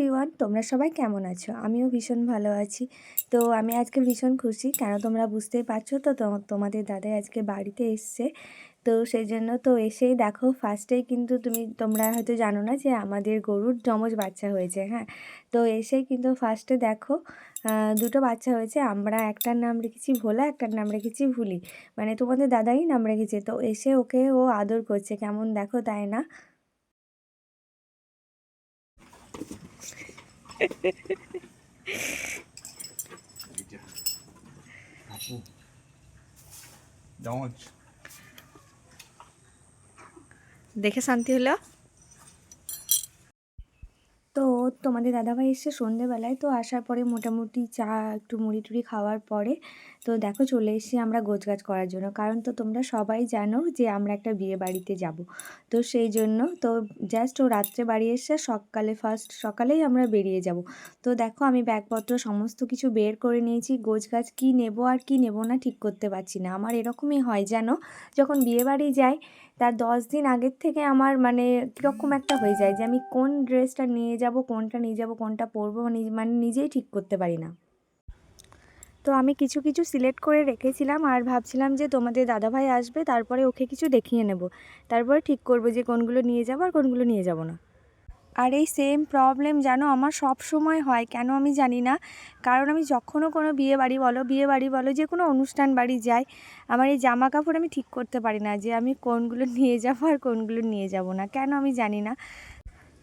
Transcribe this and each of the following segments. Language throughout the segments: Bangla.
এভরিওয়ান তোমরা সবাই কেমন আছো? আমিও ভীষণ ভালো আছি। তো আমি আজকে ভীষণ খুশি। কেন তোমরা বুঝতেই পারছ তো তোমাদের দাদাই আজকে বাড়িতে এসছে। তো সেই জন্য তো এসেই দেখো ফার্স্টেই কিন্তু তুমি, তোমরা হয়তো জানো না যে আমাদের গরুর যমজ বাচ্চা হয়েছে হ্যাঁ? তো এসেই কিন্তু ফার্স্টে দেখো দুটো বাচ্চা হয়েছে। আমরা একটার নাম রেখেছি ভোলা, একটার নাম রেখেছি ভুলি। মানে তোমাদের দাদাই নাম রেখেছে। তো এসে ওকে ও আদর করছে। কেমন দেখো, তাই না আপু জমজ দেখে শান্তি হলো তো তোমাদের দাদাভাই এসছে সন্ধেবেলায়, তো আসার পরে মোটামুটি চা, একটু মুড়ি টুড়ি খাওয়ার পরে, তো দেখো চলে এসেছি আমরা গোছগাছ করার জন্য। কারণ তো তোমরা সবাই জানো যে আমরা একটা বিয়ে বাড়িতে যাব। তো সেই জন্য তো জাস্ট ও রাত্রে বাড়ি এসে সকালে ফার্স্ট সকালেই আমরা বেরিয়ে যাব। তো দেখো আমি ব্যাগপত্র সমস্ত কিছু বের করে নিয়েছি, গোছগাছ কী নেব আর কি নেব না ঠিক করতে পারছি না। আমার এরকমই হয় যেন যখন বিয়ে বাড়ি যাই তার দশ দিন আগের থেকে আমার মানে কীরকম একটা হয়ে যায় যে আমি কোন ড্রেসটা নিয়ে যাব, কোনটা নিয়ে যাব, কোনটা পরবো নিজ- মানে নিজেই ঠিক করতে পারি না। তো আমি কিছু কিছু সিলেক্ট করে রেখেছিলাম আর ভাবছিলাম যে তোমাদের দাদাভাই আসবে, তারপরে ওকে কিছু দেখিয়ে নেব। তারপরে ঠিক করব যে কোনগুলো নিয়ে যাব আর কোনগুলো নিয়ে যাব না। আর এই সেম প্রবলেম যেন আমার সব সময় হয়, কেন আমি জানি না? কারণ আমি যখনও কোনো বিয়ে বাড়ি বলো, বিয়ে বাড়ি বলো, যে কোনো অনুষ্ঠান বাড়ি যাই, আমার এই জামা কাপড় আমি ঠিক করতে পারি না যে আমি কোনগুলো নিয়ে যাব আর কোনগুলো নিয়ে যাব না। কেন আমি জানি না?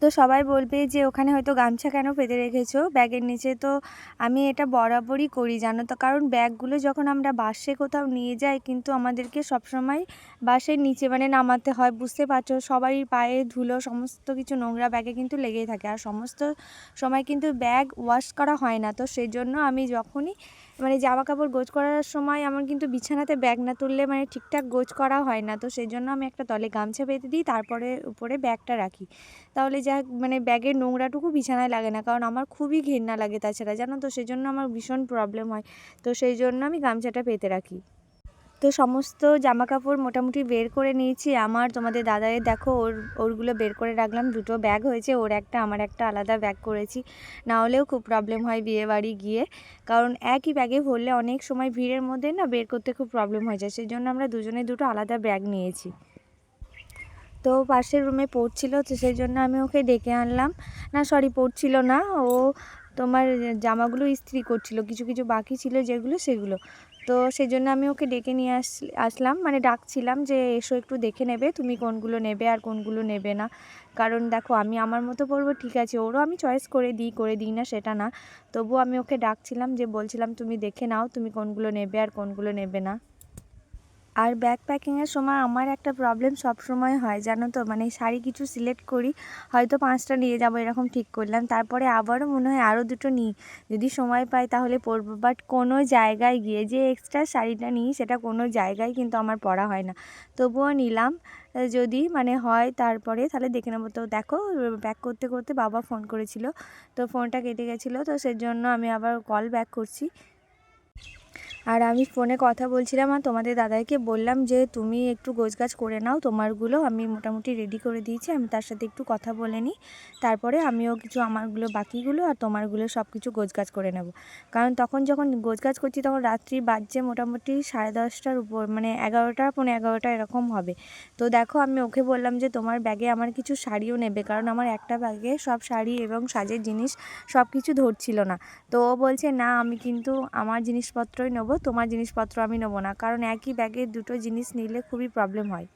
তো সবাই বলবে যে, ওখানে হয়তো গামছা কেন পেতে রেখেছো? ব্যাগের নিচে তো আমি এটা বরাবরই করি, জানো তো। কারণ ব্যাগগুলো যখন আমরা বাসে কোথাও নিয়ে যাই, কিন্তু আমাদেরকে সবসময় বাসের নিচে মানে নামাতে হয়, বুঝতে পারছ? সবারই পায়ে ধুলো, সমস্ত কিছু নোংরা ব্যাগে কিন্তু লেগেই থাকে। আর সমস্ত সময় কিন্তু ব্যাগ ওয়াশ করা হয় না। তো সেই জন্য আমি যখনই মানে জামা কাপড় গোছ করার সময় আমার কিন্তু বিছানাতে ব্যাগ না তুললে মানে ঠিকঠাক গোছ করা হয় না। তো সেই জন্য আমি একটা তলে গামছা পেতে দিই, তারপরে উপরে ব্যাগটা রাখি। তাহলে যা মানে ব্যাগের নোংরাটুকু বিছানায় লাগে না, কারণ আমার খুবই ঘেন্না লাগে তাছাড়া, জানো তো? সেই জন্য আমার ভীষণ প্রবলেম হয়। তো সেই জন্য আমি গামছাটা পেতে রাখি। তো সমস্ত জামা কাপড় মোটামুটি বের করে নিয়েছি। আমার তোমাদের দাদায়ের দেখো, ওর, ওরগুলো বের করে রাখলাম। দুটো ব্যাগ হয়েছে, ওর একটা, আমার একটা আলাদা ব্যাগ করেছি। না হলেও খুব প্রবলেম হয় বিয়ে বাড়ি গিয়ে। কারণ একই ব্যাগে ভরলে অনেক সময় ভিড়ের মধ্যে না বের করতে খুব প্রবলেম হয়ে যায়। সেই জন্য আমরা দুজনে দুটো আলাদা ব্যাগ নিয়েছি। তো পাশের রুমে পড়ছিল, তো সেই জন্য আমি ওকে ডেকে আনলাম। না সরি পড়ছিল না। ও তোমার জামাগুলো ইস্ত্রি করছিল। কিছু কিছু বাকি ছিল যেগুলো, সেগুলো। তো সেই জন্য আমি ওকে ডেকে নিয়ে আস আসলাম। মানে ডাকছিলাম যে, এসো একটু দেখে নেবে তুমি কোনগুলো নেবে আর কোনগুলো নেবে না। কারণ দেখো আমি আমার মতো পরবো ঠিক আছে, ওরও আমি চয়েস করে দিই করে দিই না, সেটা না। তবু আমি ওকে ডাকছিলাম যে, বলছিলাম, তুমি দেখে নাও তুমি কোনগুলো নেবে আর কোনগুলো নেবে না। আর ব্যাগ প্যাকিংয়ের সময় আমার একটা প্রবলেম সব সময় হয়, জানো তো? মানে শাড়ি কিছু সিলেক্ট করি, হয়তো পাঁচটা নিয়ে যাব, এরকম ঠিক করলাম। তারপরে আবারও মনে হয় আরও দুটো নিই। যদি সময় পাই তাহলে পরবো। বাট কোনো জায়গায় গিয়ে যে এক্সট্রা শাড়িটা নিই, সেটা কোনো জায়গায় কিন্তু আমার পরা হয় না। তবুও নিলাম। যদি মানে হয় তারপরে তাহলে দেখে নেব। তো দেখো ব্যাক করতে করতে বাবা ফোন করেছিল। তো ফোনটা কেটে গেছিল। তো সেজন্য আমি আবার কল ব্যাক করছি। আর আমি ফোনে কথা বলছিলাম আর তোমাদের দাদাকে বললাম যে, তুমি একটু গোছগাছ করে নাও, তোমারগুলো আমি মোটামুটি রেডি করে দিয়েছি, আমি তার সাথে একটু কথা বলে নিই। তারপরে আমিও কিছু আমারগুলো বাকিগুলো আর তোমারগুলো সব কিছু গোছগাছ করে নেব। কারণ তখন যখন গোছগাছ করছি, তখন রাত্রি বাজছে মোটামুটি সাড়ে দশটার উপর মানে এগারোটা, পৌনে এগারোটা এরকম হবে। তো দেখো, আমি ওকে বললাম যে, তোমার ব্যাগে আমার কিছু শাড়িও নেবে, কারণ আমার একটা ব্যাগে সব শাড়ি এবং সাজের জিনিস সব কিছু ধরছিল না। তো ও বলছে, না, আমি কিন্তু আমার জিনিসপত্রই নেব তোমার জিনিসপত্র আমি নেব না। কারণ একই ব্যাগে দুটো জিনিস নিলে খুবই প্রবলেম হয়।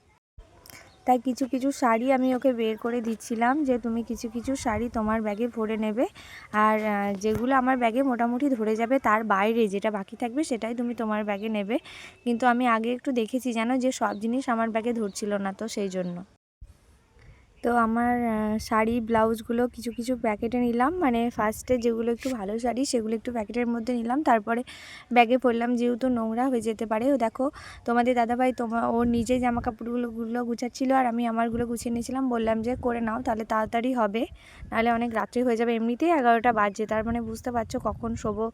তাই কিছু কিছু শাড়ি আমি ওকে বের করে দিচ্ছিলাম যে, তুমি কিছু কিছু শাড়ি তোমার ব্যাগে ভরে নেবে। আর যেগুলো আমার ব্যাগে মোটামুটি ধরে যাবে তার বাইরে যেটা বাকি থাকবে সেটাই তুমি তোমার ব্যাগে নেবে। কিন্তু আমি আগে একটু দেখেছি জানো যে, সব জিনিস আমার ব্যাগে ধরছিল না তো সেই জন্য। তো আমার শাড়ি ব্লাউজগুলো কিছু কিছু প্যাকেটে নিলাম। মানে ফার্স্টে যেগুলো একটু ভালো শাড়ি, সেগুলো একটু প্যাকেটের মধ্যে নিলাম। তারপরে ব্যাগে পরলাম যেহেতু নোংরা হয়ে যেতে পারে। ও দেখো, তোমাদের দাদাভাই তোমার ওর নিজে জামা কাপড়গুলো গুলো গুছাচ্ছিলো আর আমি আমারগুলো গুছিয়ে নিয়েছিলাম। বললাম যে, করে নাও, তাহলে তাড়াতাড়ি হবে। নাহলে অনেক রাত্রি হয়ে যাবে। এমনিতেই এগারোটা বাজছে তার মানে বুঝতে পারছ কখন শোবো।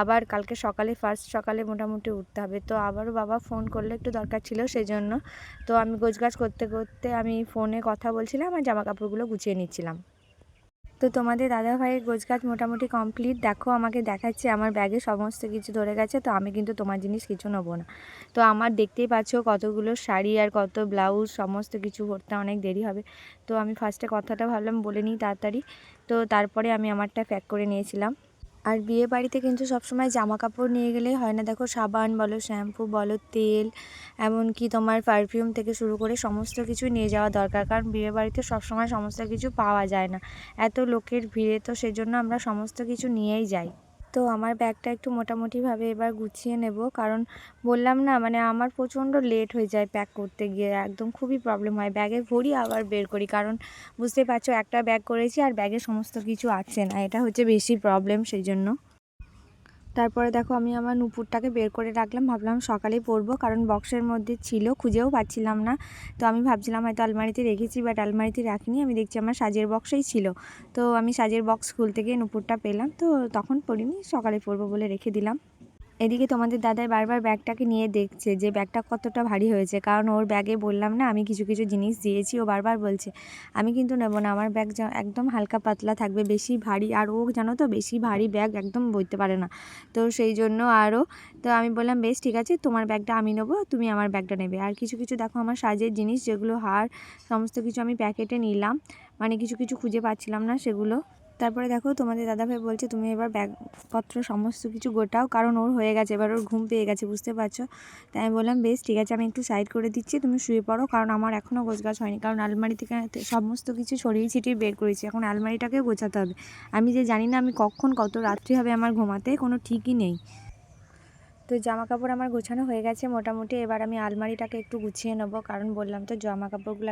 আবার কালকে সকালে ফার্স্ট সকালে মোটামুটি উঠতে হবে। তো আবারও বাবা ফোন করলে, একটু দরকার ছিল সেই জন্য তো আমি গোছগাছ করতে করতে আমি ফোনে কথা বলছিলাম আর জামা কাপড়গুলো গুছিয়ে নিচ্ছিলাম। তো তোমাদের দাদাভাইয়ের গোছগাছ মোটামুটি কমপ্লিট দেখো, আমাকে দেখাচ্ছে, আমার ব্যাগে সমস্ত কিছু ধরে গেছে। তো আমি কিন্তু তোমার জিনিস কিছু নেব না। তো আমার দেখতেই পাচ্ছ কতগুলো শাড়ি আর কত ব্লাউজ সমস্ত কিছু ভরতে অনেক দেরি হবে। তো আমি ফার্স্টে কথাটা ভাবলাম, বলে নিই তাড়াতাড়ি। তো তারপরে আমি আমারটা প্যাক করে নিয়েছিলাম। আর বিয়ে বাড়িতে কিন্তু সবসময় জামা কাপড় নিয়ে গেলেই হয় না। দেখো সাবান বলো, শ্যাম্পু বলো, তেল, এমনকি তোমার পারফিউম থেকে শুরু করে সমস্ত কিছু নিয়ে যাওয়া দরকার। কারণ বিয়ে বাড়িতে সবসময় সমস্ত কিছু পাওয়া যায় না। এত লোকের ভিড়ে তো সেজন্য আমরা সমস্ত কিছু নিয়েই যাই। তো আমার ব্যাগটা একটু মোটামুটিভাবে এবার গুছিয়ে নেব। কারণ বললাম না মানে আমার প্রচণ্ড লেট হয়ে যায় প্যাক করতে গিয়ে, একদম খুবই প্রবলেম হয়। ব্যাগে ভরি আবার বের করি, কারণ বুঝতে পারছ একটা ব্যাগ করেছি আর ব্যাগে সমস্ত কিছু আছে না, এটা হচ্ছে বেশি প্রবলেম সেই জন্য। তারপরে দেখো আমি আমার নুপুরটাকে বের করে রাখলাম, ভাবলাম সকালেই পরবো, কারণ বক্সের মধ্যে ছিল, খুঁজেও পাচ্ছিলাম না। তো আমি ভাবছিলাম হয়তো আলমারিতে রেখেছি, বাট আলমারিতে রাখিনি, আমি দেখছি আমার সাজের বক্সেই ছিল। তো আমি সাজের বক্স খুলতে গিয়ে নুপুরটা পেলাম, তো তখন পরিনি, সকালে পরবো বলে রেখে দিলাম। এদিকে তোমাদের দাদাই বারবার ব্যাগটাকে নিয়ে দেখছে যে ব্যাগটা কতটা ভারী হয়েছে। কারণ ওর ব্যাগে বললাম না, আমি কিছু কিছু জিনিস দিয়েছি, ও বারবার বলছে, আমি কিন্তু নেব না, আমার ব্যাগ একদম হালকা পাতলা থাকবে, বেশি ভারী, আর ও জানো তো বেশি ভারী ব্যাগ একদম বইতে পারে না। তো সেই জন্য আরও, তো আমি বললাম, বেশ ঠিক আছে, তোমার ব্যাগটা আমি নেব, তুমি আমার ব্যাগটা নেবে। আর কিছু কিছু, দেখো আমার সাজের জিনিস, যেগুলো হার, সমস্ত কিছু আমি প্যাকেটে নিলাম মানে কিছু কিছু খুঁজে পাচ্ছিলাম না সেগুলো। তারপরে দেখো তোমাদের দাদাভাই বলছে, তুমি এবার ব্যাগপত্র সমস্ত কিছু গোটাও, কারণ ওর হয়ে গেছে, এবার ওর ঘুম পেয়ে গেছে, বুঝতে পারছ? তাই আমি বললাম, বেশ, ঠিক আছে, আমি একটু সাইড করে দিচ্ছি, তুমি শুয়ে পড়ো, কারণ আমার এখনও গোছগাছ হয়নি, কারণ আলমারি থেকে সমস্ত কিছু ছড়িয়ে ছিটিয়ে বের করেছি, এখন আলমারিটাকে গোছাতে হবে। আমি যে জানি না, আমি কখন কত রাত্রি হবে আমার ঘুমাতে, কোনো ঠিকই নেই। তো জামা কাপড় আমার গোছানো হয়ে গেছে মোটামুটি, এবার আমি আলমারিটাকে একটু গুছিয়ে নেব, কারণ বললাম তো জামা কাপড়গুলো